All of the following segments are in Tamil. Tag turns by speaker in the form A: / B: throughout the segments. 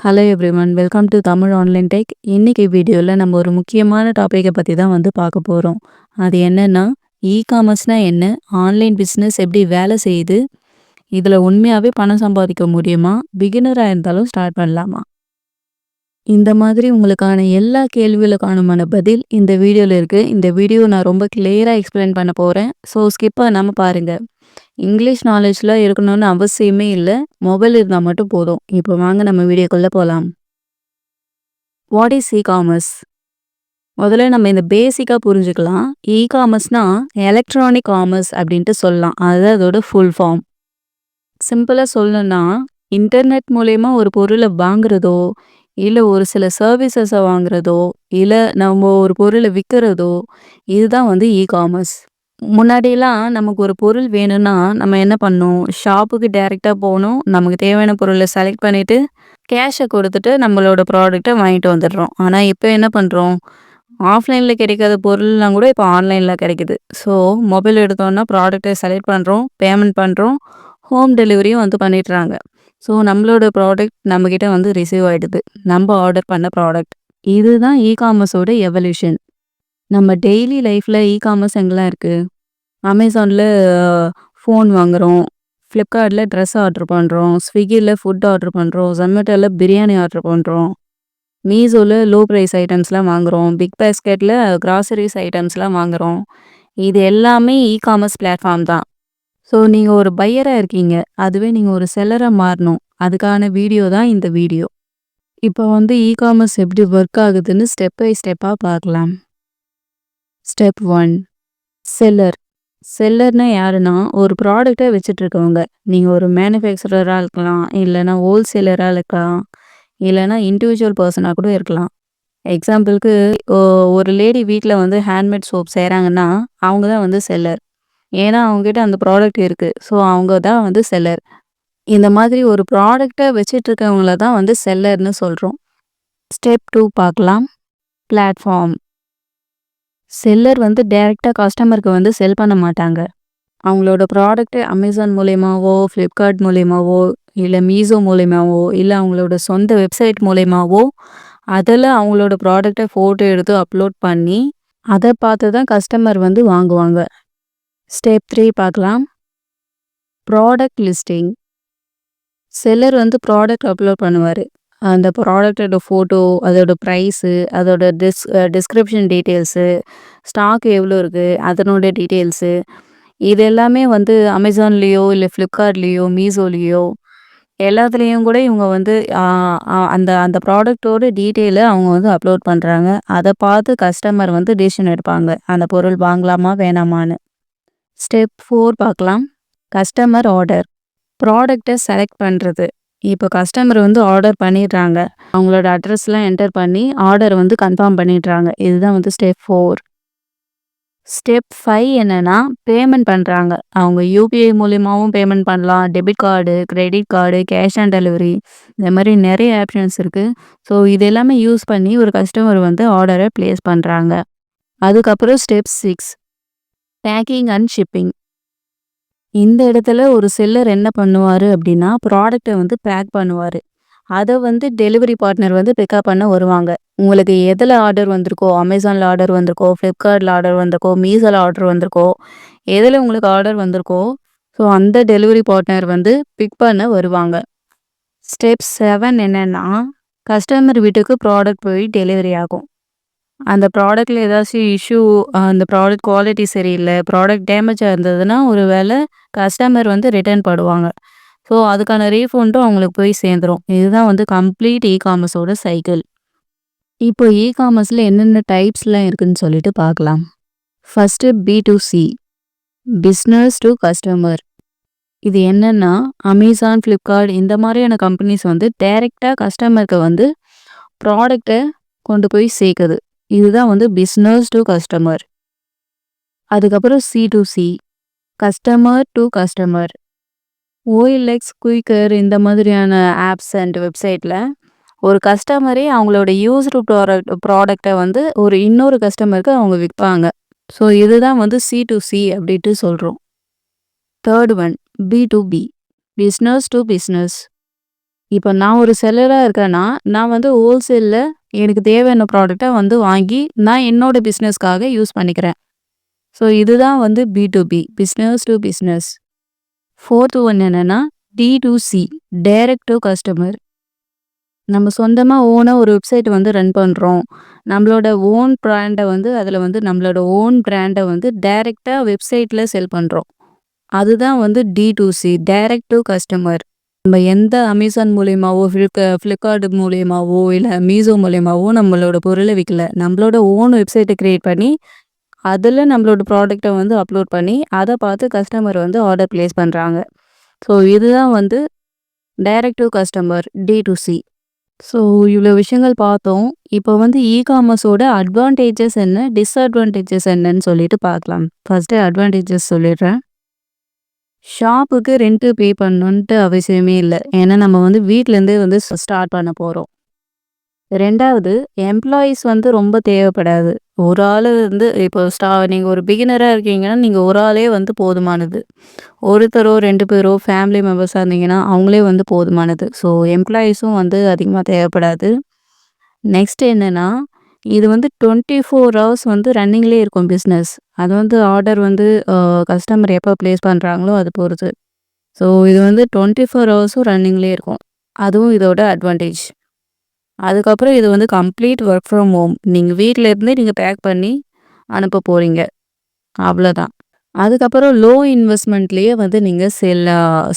A: Hello everyone welcome to Tamil online tech இன்றைக்கி வீடியோவில் நம்ம ஒரு முக்கியமான டாப்பிக்கை பற்றி தான் வந்து பார்க்க போகிறோம் அது என்னென்னா இ காமர்ஸ்னால் என்ன? ஆன்லைன் பிஸ்னஸ் எப்படி வேலை செய்யுது? இதில் உண்மையாகவே பணம் சம்பாதிக்க முடியுமா? பிகினராக இருந்தாலும் ஸ்டார்ட் பண்ணலாமா? இந்த மாதிரி உங்களுக்கான எல்லா கேள்விகளுக்கானுமான பதில் இந்த வீடியோவில் இருக்குது இந்த வீடியோ நான் ரொம்ப கிளியராக எக்ஸ்பிளைன் பண்ண போகிறேன் ஸோ ஸ்கிப்பாக நம்ம பாருங்கள் இங்கிலீஷ் நாலேஜ்லாம் இருக்கணும்னு அவசியமே இல்லை. மொபைல் இருந்தால் மட்டும் போதும். இப்போ வாங்க நம்ம வீடியோக்குள்ளே போகலாம் வாட் இஸ் இ காமர்ஸ் முதல்ல நம்ம இந்த பேசிக்காக புரிஞ்சுக்கலாம். இ காமர்ஸ்னால் எலக்ட்ரானிக் காமர்ஸ் அப்படின்ட்டு சொல்லலாம். அதுதான் அதோட ஃபுல் ஃபார்ம் சிம்பிளாக சொல்லணும்னா இன்டர்நெட் மூலயமா ஒரு பொருளை வாங்குறதோ இல்லை ஒரு சில சர்வீசஸை வாங்குறதோ இல்லை நம்ம ஒரு பொருளை விற்கிறதோ இதுதான் வந்து இ காமர்ஸ் முன்னாடிலாம் நமக்கு ஒரு பொருள் வேணும்னா நம்ம என்ன பண்ணோம் ஷாப்புக்கு டைரெக்டாக போகணும். நமக்கு தேவையான பொருளை செலக்ட் பண்ணிவிட்டு கேஷை கொடுத்துட்டு நம்மளோட ப்ராடக்டை வாங்கிட்டு வந்துடுறோம். ஆனால் இப்போ என்ன பண்ணுறோம் ஆஃப்லைனில் கிடைக்காத பொருள்லாம் கூட இப்போ ஆன்லைனில் கிடைக்குது. ஸோ மொபைல் எடுத்தோன்னா ப்ராடக்டை செலக்ட் பண்ணுறோம் பேமெண்ட் பண்ணுறோம் ஹோம் டெலிவரியும் வந்து பண்ணிடுறாங்க. ஸோ நம்மளோட ப்ராடக்ட் நம்மக்கிட்ட வந்து ரிசீவ் ஆகிடுது நம்ம ஆர்டர் பண்ண ப்ராடக்ட் இதுதான் இ காமர்ஸோட எவல்யூஷன் நம்ம டெய்லி லைஃப்பில் இ காமர்ஸ் எங்கெல்லாம் இருக்குது அமேசானில் ஃபோன் வாங்குகிறோம் ஃப்ளிப்கார்ட்டில் ட்ரெஸ் ஆர்டர் பண்ணுறோம் ஸ்விக்கியில் ஃபுட் ஆர்டர் பண்ணுறோம் ஜொமேட்டோவில் பிரியாணி ஆர்டர் பண்ணுறோம் மீஸோவில் லோ ப்ரைஸ் ஐட்டம்ஸ்லாம் வாங்குகிறோம் பிக் பேஸ்கெட்டில் கிராசரிஸ் ஐட்டம்ஸ்லாம் வாங்குகிறோம் இது எல்லாமே இ காமர்ஸ் பிளாட்ஃபார்ம் தான். ஸோ நீங்கள் ஒரு பையராக இருக்கீங்க. அதுவே நீங்கள் ஒரு செல்லராக மாறணும். அதுக்கான வீடியோ தான் இந்த வீடியோ இப்போ வந்து இ காமர்ஸ் எப்படி ஒர்க் ஆகுதுன்னு ஸ்டெப் பை ஸ்டெப்பாக பார்க்கலாம். ஸ்டெப் ஒன் செல்லர் செல்லர்னா யாருன்னா ஒரு ப்ராடக்டை வச்சுட்டு இருக்கவங்க நீங்கள் ஒரு மேனுஃபேக்சரராக இருக்கலாம் இல்லைன்னா ஹோல்சேலராக இருக்கலாம் இல்லைன்னா இண்டிவிஜுவல் பர்சனாக கூட இருக்கலாம். எக்ஸாம்பிளுக்கு ஒரு லேடி வீட்டில் வந்து ஹேண்ட்மேட் சோப் செய்கிறாங்கன்னா அவங்க தான் வந்து செல்லர் ஏன்னா அவங்ககிட்ட அந்த ப்ராடக்ட் இருக்குது ஸோ அவங்க தான் வந்து செல்லர் இந்த மாதிரி ஒரு ப்ராடக்டை வச்சுட்டு இருக்கவங்கள தான் வந்து செல்லர்னு சொல்கிறோம் ஸ்டெப் டூ பார்க்கலாம். பிளாட்ஃபார்ம் செல்லர் வந்து டைரெக்டாக கஸ்டமருக்கு வந்து செல் பண்ண மாட்டாங்க. அவங்களோட ப்ராடக்ட்டு அமேசான் மூலயமாவோ ஃப்ளிப்கார்ட் மூலயமாவோ இல்லை மீசோ மூலயமாவோ இல்லை அவங்களோட சொந்த வெப்சைட் மூலயமாவோ அதில் அவங்களோட ப்ராடக்டை ஃபோட்டோ எடுத்து அப்லோட் பண்ணி அதை பார்த்து தான் கஸ்டமர் வந்து வாங்குவாங்க. ஸ்டெப் த்ரீ பார்க்கலாம். ப்ராடக்ட் லிஸ்டிங் செல்லர் வந்து ப்ராடக்ட் அப்லோட் பண்ணுவார். அந்த ப்ராடக்ட்டோட ஃபோட்டோ அதோட ப்ரைஸு அதோட டிஸ் டிஸ்கிரிப்ஷன் டீட்டெயில்ஸு ஸ்டாக் எவ்வளோ இருக்குது அதனோட டீட்டெயில்ஸு இது எல்லாமே வந்து அமேசான்லேயோ இல்லை ஃப்ளிப்கார்ட்லேயோ மீஷோலேயோ எல்லாத்துலேயும் கூட இவங்க வந்து அந்த அந்த ப்ராடக்ட்டோட டீட்டெயிலை அவங்க வந்து அப்லோட் பண்ணுறாங்க அதை பார்த்து கஸ்டமர் வந்து டிசிஷன் எடுப்பாங்க. அந்த பொருள் வாங்கலாமா வேணாமான்னு. ஸ்டெப் ஃபோர் பார்க்கலாம். கஸ்டமர் ஆர்டர் ப்ராடக்டை செலக்ட் பண்ணுறது இப்போ கஸ்டமர் வந்து ஆர்டர் பண்ணிடுறாங்க. அவங்களோட அட்ரஸ்லாம் என்டர் பண்ணி ஆர்டர் வந்து கன்ஃபார்ம் பண்ணிடுறாங்க. இதுதான் வந்து ஸ்டெப் ஃபோர் ஸ்டெப் ஃபைவ் என்னென்னா பேமெண்ட் பண்ணுறாங்க அவங்க யூபிஐ மூலியமாகவும் பேமெண்ட் பண்ணலாம். Debit card credit card cash on delivery இந்த மாதிரி நிறைய ஆப்ஷன்ஸ் இருக்குது ஸோ இது எல்லாமே யூஸ் பண்ணி ஒரு கஸ்டமர் வந்து ஆர்டரை ப்ளேஸ் பண்ணுறாங்க அதுக்கப்புறம் step six packing and shipping இந்த இடத்துல ஒரு செல்லர் என்ன பண்ணுவார் அப்படின்னா ப்ராடக்டை வந்து பேக் பண்ணுவார். அதை வந்து டெலிவரி பார்ட்னர் வந்து பிக்கப் பண்ண வருவாங்க. உங்களுக்கு எதில் ஆர்டர் வந்திருக்கோ அமேசானில் ஆர்டர் வந்திருக்கோ ஃப்ளிப்கார்ட்டில் ஆர்டர் வந்திருக்கோ மீசோவில் ஆர்டர் வந்திருக்கோ எதில் உங்களுக்கு ஆர்டர் வந்திருக்கோ ஸோ அந்த டெலிவரி பார்ட்னர் வந்து பிக் பண்ண வருவாங்க. ஸ்டெப் செவன் என்னென்னா கஸ்டமர் வீட்டுக்கு ப்ராடக்ட் போய் டெலிவரி ஆகும். அந்த ப்ராடக்ட்டில் ஏதாச்சும் இஷ்யூ அந்த ப்ராடக்ட் குவாலிட்டி சரியில்லை ப்ராடக்ட் டேமேஜாக இருந்ததுன்னா ஒரு வேளை கஸ்டமர் வந்து ரிட்டர்ன் பண்ணுவாங்க ஸோ அதுக்கான ரீஃபண்டும் அவங்களுக்கு போய் சேர்ந்துரும். இதுதான் வந்து கம்ப்ளீட் இ காமர்ஸோட சைக்கிள் இப்போ இ காமர்ஸில் என்னென்ன டைப்ஸ்லாம் இருக்குதுன்னு சொல்லிட்டு பார்க்கலாம். First B to C business to customer இது என்னென்னா அமேசான் ஃப்ளிப்கார்ட் இந்த மாதிரியான கம்பெனிஸ் வந்து டைரெக்டாக கஸ்டமருக்கு வந்து ப்ராடக்டை கொண்டு போய் சேர்க்குது. இதுதான் வந்து பிஸ்னஸ் டு கஸ்டமர் அதுக்கப்புறம் C to C customer to customer OLX Quikr இந்த மாதிரியான ஆப்ஸ் அண்ட் வெப்சைட்டில் ஒரு கஸ்டமரே அவங்களோட யூஸ்டு ப்ராடக்ட் ப்ராடக்டை வந்து ஒரு இன்னொரு கஸ்டமருக்கு அவங்க விற்பாங்க. ஸோ இதுதான் வந்து சி டு சி அப்படின்ட்டு சொல்கிறோம் third one B to B business to business இப்போ நான் ஒரு செல்லராக இருக்கேன்னா நான் வந்து ஹோல்சேலில் எனக்கு தேவையான ப்ராடக்டை வந்து வாங்கி நான் என்னோட பிஸ்னஸ்க்காக யூஸ் பண்ணிக்கிறேன். ஸோ இதுதான் வந்து B to B business to business fourth one என்னென்னா D to C direct to customer நம்ம சொந்தமாக ஓனாக ஒரு வெப்சைட் வந்து ரன் பண்ணுறோம் நம்மளோட ஓன் ப்ராண்டை வந்து அதில் வந்து நம்மளோட ஓன் ப்ராண்டை வந்து டைரெக்டாக வெப்சைட்டில் செல் பண்ணுறோம் அதுதான் வந்து D to C direct to customer நம்ம எந்த அமேசான் மூலியமாவோ ஃப்ளிப்க ஃப்ளிப்கார்ட் மூலியமாவோ இல்லை மீசோ மூலியமாவோ நம்மளோட பொருளை விற்கல நம்மளோட ஓன் வெப்சைட்டை க்ரியேட் பண்ணி அதில் நம்மளோட ப்ராடக்ட்டை வந்து அப்லோட் பண்ணி அதை பார்த்து கஸ்டமர் வந்து ஆர்டர் ப்ளேஸ் பண்ணுறாங்க ஸோ இதுதான் வந்து direct to customer D to C so இவ்வளோ விஷயங்கள் பார்த்தோம். இப்போ வந்து இ காமர்ஸோட அட்வான்டேஜஸ் என்ன டிஸ்அட்வான்டேஜஸ் என்னன்னு சொல்லிட்டு பார்க்கலாம். ஃபஸ்ட்டு அட்வான்டேஜஸ் சொல்லிடுறேன். ஷாப்புக்கு ரெண்ட்டு பே பண்ணணுன்ட்டு அவசியமே இல்லை. ஏன்னா நம்ம வந்து வீட்டிலேருந்தே வந்து ஸ்டார்ட் பண்ண போகிறோம் ரெண்டாவது எம்ப்ளாயீஸ் வந்து ரொம்ப தேவைப்படாது. ஒரு ஆள் வந்து இப்போ ஸ்டா நீங்கள் ஒரு பிகினராக இருக்கீங்கன்னா நீங்கள் ஒரு ஆளே வந்து போதுமானது. ஒருத்தரோ ரெண்டு பேரோ ஃபேமிலி மெம்பர்ஸாக இருந்தீங்கன்னா அவங்களே வந்து போதுமானது. ஸோ எம்ப்ளாயீஸும் வந்து அதிகமாக தேவைப்படாது. நெக்ஸ்ட் என்னென்னா இது வந்து டுவெண்ட்டி ஃபோர் ஹவர்ஸ் வந்து ரன்னிங்லேயே இருக்கும் பிஸ்னஸ் அது வந்து ஆர்டர் வந்து கஸ்டமர் எப்போ ப்ளேஸ் பண்ணுறாங்களோ அது பொறுத்து. ஸோ இது வந்து டுவெண்ட்டி ஃபோர் ஹவர்ஸும் ரன்னிங்லேயே இருக்கும். அதுவும் இதோட அட்வான்டேஜ் அதுக்கப்புறம் இது வந்து கம்ப்ளீட் ஒர்க் ஃப்ரம் ஹோம் நீங்கள் வீட்டில் இருந்தே நீங்கள் பேக் பண்ணி அனுப்ப போகிறீங்க அவ்வளோதான் அதுக்கப்புறம் லோ இன்வெஸ்ட்மெண்ட்லேயே வந்து நீங்கள் செல்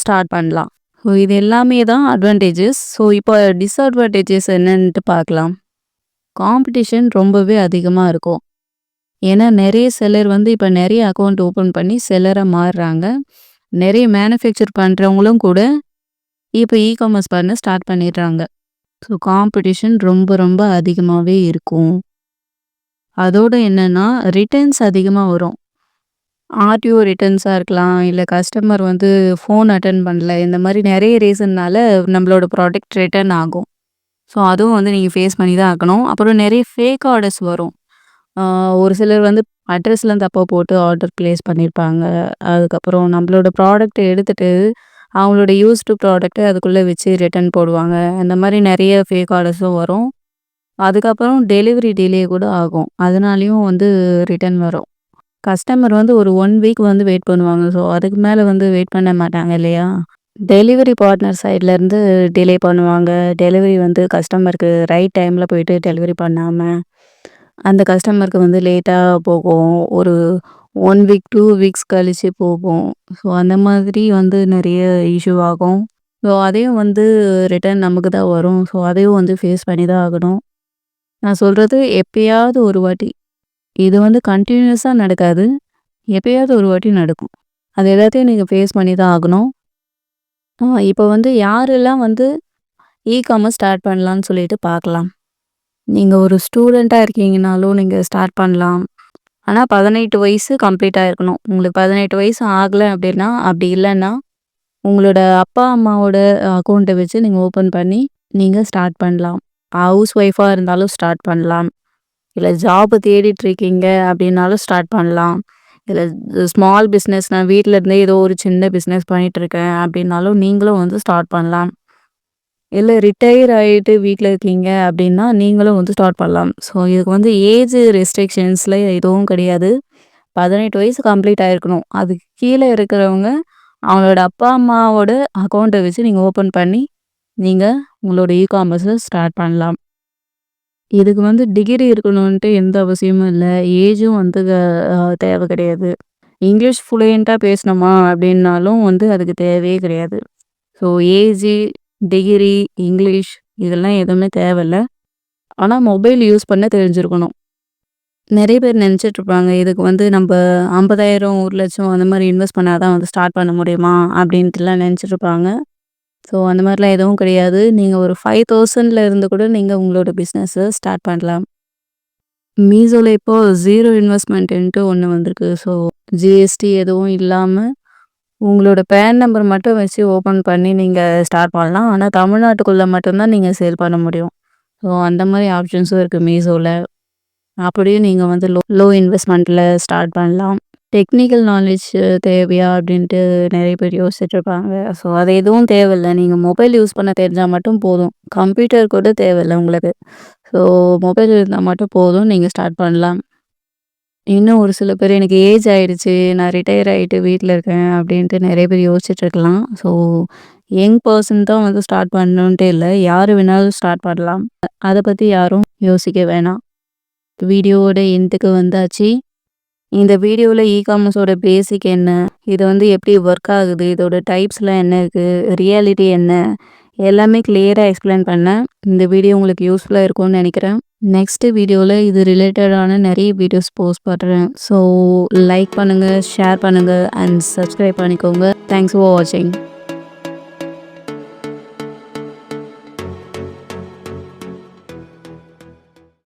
A: ஸ்டார்ட் பண்ணலாம். ஸோ இது எல்லாமே தான் அட்வான்டேஜஸ் ஸோ இப்போ டிஸ்அட்வான்டேஜஸ் என்னன்ட்டு பார்க்கலாம். காம்படிஷன் ரொம்பவே அதிகமாக இருக்கும். ஏன்னா நிறைய செல்லர் வந்து இப்போ நிறைய அக்கௌண்ட் ஓப்பன் பண்ணி செல்லராக மாறுறாங்க. நிறைய மேனுஃபேக்சர் பண்ணுறவங்களும் கூட இப்போ இ காமர்ஸ் பண்ண ஸ்டார்ட் பண்ணிடுறாங்க. ஸோ காம்படிஷன் ரொம்ப ரொம்ப அதிகமாகவே இருக்கும். அதோடு என்னென்னா ரிட்டர்ன்ஸ் அதிகமாக வரும். ஆர்டிஓ ரிட்டர்ன்ஸாக இருக்கலாம் இல்லை கஸ்டமர் வந்து ஃபோன் அட்டன் பண்ணல இந்த மாதிரி நிறைய ரீசன்னால் நம்மளோட ப்ராடக்ட் ரிட்டர்ன் ஆகும். ஸோ அதுவும் வந்து நீங்கள் ஃபேஸ் பண்ணி தான் ஆகணும். அப்புறம் நிறைய ஃபேக் ஆர்டர்ஸ் வரும். ஒரு சிலர் வந்து அட்ரஸ்லாம் தப்பாக போட்டு ஆர்டர் ப்ளேஸ் பண்ணியிருப்பாங்க அதுக்கப்புறம் நம்மளோட ப்ராடக்ட்டை எடுத்துகிட்டு அவங்களோட யூஸ்டு ப்ராடக்ட்டை அதுக்குள்ளே வச்சு ரிட்டர்ன் போடுவாங்க. அந்த மாதிரி நிறைய ஃபேக் ஆர்டர்ஸும் வரும். அதுக்கப்புறம் டெலிவரி டிலே கூட ஆகும். அதனாலேயும் வந்து ரிட்டர்ன் வரும். கஸ்டமர் வந்து ஒரு ஒன் வீக் வந்து வெயிட் பண்ணுவாங்க. ஸோ அதுக்கு மேலே வந்து வெயிட் பண்ண மாட்டாங்க இல்லையா? டெலிவரி பார்ட்னர் சைட்லேருந்து டிலே பண்ணுவாங்க. டெலிவரி வந்து கஸ்டமருக்கு ரைட் டைமில் போயிட்டு டெலிவரி பண்ணாமல் அந்த கஸ்டமருக்கு வந்து லேட்டாக போகும். ஒரு ஒன் வீக் டூ வீக்ஸ் கழித்து போகும். ஸோ அந்த மாதிரி வந்து நிறைய இஷ்யூ ஆகும். ஸோ அதையும் வந்து ரிட்டர்ன் நமக்கு தான் வரும். ஸோ அதையும் வந்து ஃபேஸ் பண்ணி தான் ஆகணும். நான் சொல்கிறது எப்பயாவது ஒரு வாட்டி. இது வந்து கண்டினியூஸாக நடக்காது. எப்பயாவது ஒரு வாட்டி நடக்கும். அது எல்லாத்தையும் நீங்கள் ஃபேஸ் பண்ணி தான் ஆகணும். இப்போ வந்து யாரெல்லாம் வந்து இ காமர்ஸ் ஸ்டார்ட் பண்ணலான்னு சொல்லிட்டு பார்க்கலாம். நீங்கள் ஒரு ஸ்டூடெண்ட்டாக இருக்கீங்கனாலும் நீங்கள் ஸ்டார்ட் பண்ணலாம். ஆனால் பதினெட்டு வயசு கம்ப்ளீட்டாக இருக்கணும் உங்களுக்கு பதினெட்டு வயசு ஆகலை அப்படின்னா அப்படி இல்லைன்னா உங்களோட அப்பா அம்மாவோட அக்கௌண்ட்டை வச்சு நீங்கள் ஓப்பன் பண்ணி நீங்கள் ஸ்டார்ட் பண்ணலாம். ஹவுஸ் ஒய்ஃபாக இருந்தாலும் ஸ்டார்ட் பண்ணலாம். இல்லை ஜாப் தேடிட்டுருக்கீங்க அப்படின்னாலும் ஸ்டார்ட் பண்ணலாம். இல்லை ஸ்மால் பிஸ்னஸ் நான் வீட்டில் இருந்தே ஏதோ ஒரு சின்ன பிஸ்னஸ் பண்ணிகிட்ருக்கேன் அப்படின்னாலும் நீங்களும் வந்து ஸ்டார்ட் பண்ணலாம். இல்லை ரிட்டையர் ஆகிட்டு வீட்டில் இருக்கீங்க அப்படின்னா நீங்களும் வந்து ஸ்டார்ட் பண்ணலாம். ஸோ இதுக்கு வந்து ஏஜ் ரெஸ்ட்ரிக்ஷன்ஸில் எதுவும் கிடையாது. பதினெட்டு வயசு கம்ப்ளீட் ஆகிருக்கணும் அதுக்கு கீழே இருக்கிறவங்க அவங்களோட அப்பா அம்மாவோட அக்கௌண்ட்டை வச்சு நீங்கள் ஓப்பன் பண்ணி நீங்கள் உங்களோட இ காமர்ஸை ஸ்டார்ட் பண்ணலாம். இதுக்கு வந்து டிகிரி இருக்கணுன்ட்டு எந்த அவசியமும் இல்லை. ஏஜும் வந்து தேவை கிடையாது. இங்கிலீஷ் ஃப்ளூயண்ட்டாக பேசணுமா அப்படின்னாலும் வந்து அதுக்கு தேவையே கிடையாது. ஸோ ஏஜி டிகிரி, இங்கிலீஷ் இதெல்லாம் எதுவுமே தேவையில்ல. ஆனால் மொபைல் யூஸ் பண்ண தெரிஞ்சிருக்கணும். நிறைய பேர் நினச்சிட்ருப்பாங்க, இதுக்கு வந்து நம்ம ஐம்பதாயிரம் ஒரு லட்சம் அந்த மாதிரி இன்வெஸ்ட் பண்ணால் தான் வந்து ஸ்டார்ட் பண்ண முடியுமா? அப்படின்ட்டுலாம் நினச்சிட்ருப்பாங்க. ஸோ அந்த மாதிரிலாம் எதுவும் கிடையாது. நீங்கள் ஒரு 5,000ல இருந்து கூட நீங்கள் உங்களோட பிஸ்னஸை ஸ்டார்ட் பண்ணலாம். மீசோவில் இப்போது ஜீரோ இன்வெஸ்ட்மெண்ட்டுன்ட்டு ஒன்று வந்திருக்கு. ஸோ ஜிஎஸ்டி எதுவும் இல்லாமல் உங்களோட பேன் நம்பர் மட்டும் வச்சு ஓப்பன் பண்ணி நீங்கள் ஸ்டார்ட் பண்ணலாம் ஆனால் தமிழ்நாட்டுக்குள்ளே மட்டும்தான் நீங்கள் சேல் பண்ண முடியும் ஸோ அந்த மாதிரி ஆப்ஷன்ஸும் இருக்குது மீஷோவில் அப்படியும் நீங்கள் வந்து லோ லோ இன்வெஸ்ட்மெண்ட்டில் ஸ்டார்ட் பண்ணலாம் டெக்னிக்கல் நாலேஜ் தேவையா? அப்படின்ட்டு நிறைய பேர் யோசிச்சுட்ருப்பாங்க. ஸோ அது எதுவும் தேவையில்ல. நீங்கள் மொபைல் யூஸ் பண்ண தெரிஞ்சால் மட்டும் போதும். கம்ப்யூட்டர் கூட தேவையில்லை உங்களுக்கு. ஸோ மொபைல் இருந்தால் மட்டும் போதும். நீங்கள் ஸ்டார்ட் பண்ணலாம். இன்னும் ஒரு சில பேர் எனக்கு ஏஜ் ஆயிடுச்சு. நான் ரிட்டையர் ஆகிட்டு வீட்டில் இருக்கேன் அப்படின்ட்டு நிறைய பேர் யோசிச்சுட்ருக்கலாம். ஸோ யங் பர்சன் தான் வந்து ஸ்டார்ட் பண்ணணுன்ட்டே இல்லை யார் வேணாலும் ஸ்டார்ட் பண்ணலாம். அதை பற்றி யாரும் யோசிக்க வேணாம். வீடியோவோட எண்டுக்கு வந்தாச்சு. இந்த வீடியோவில் இ காமர்ஸோட பேசிக் என்ன? இது வந்து எப்படி ஒர்க் ஆகுது? இதோட டைப்ஸ்லாம் என்ன இருக்குது ரியாலிட்டி என்ன? எல்லாமே கிளியராக எக்ஸ்பிளைன் பண்ணேன். இந்த வீடியோ உங்களுக்கு யூஸ்ஃபுல்லாக இருக்கும்னு நினைக்கிறேன் நெக்ஸ்ட் வீடியோவில் இது ரிலேட்டடான நிறைய வீடியோஸ் போஸ்ட் பண்ணுறேன் ஸோ லைக் பண்ணுங்கள் ஷேர் பண்ணுங்கள் அண்ட் சப்ஸ்கிரைப் பண்ணிக்கோங்க. தேங்க்ஸ் ஃபார் வாட்சிங்.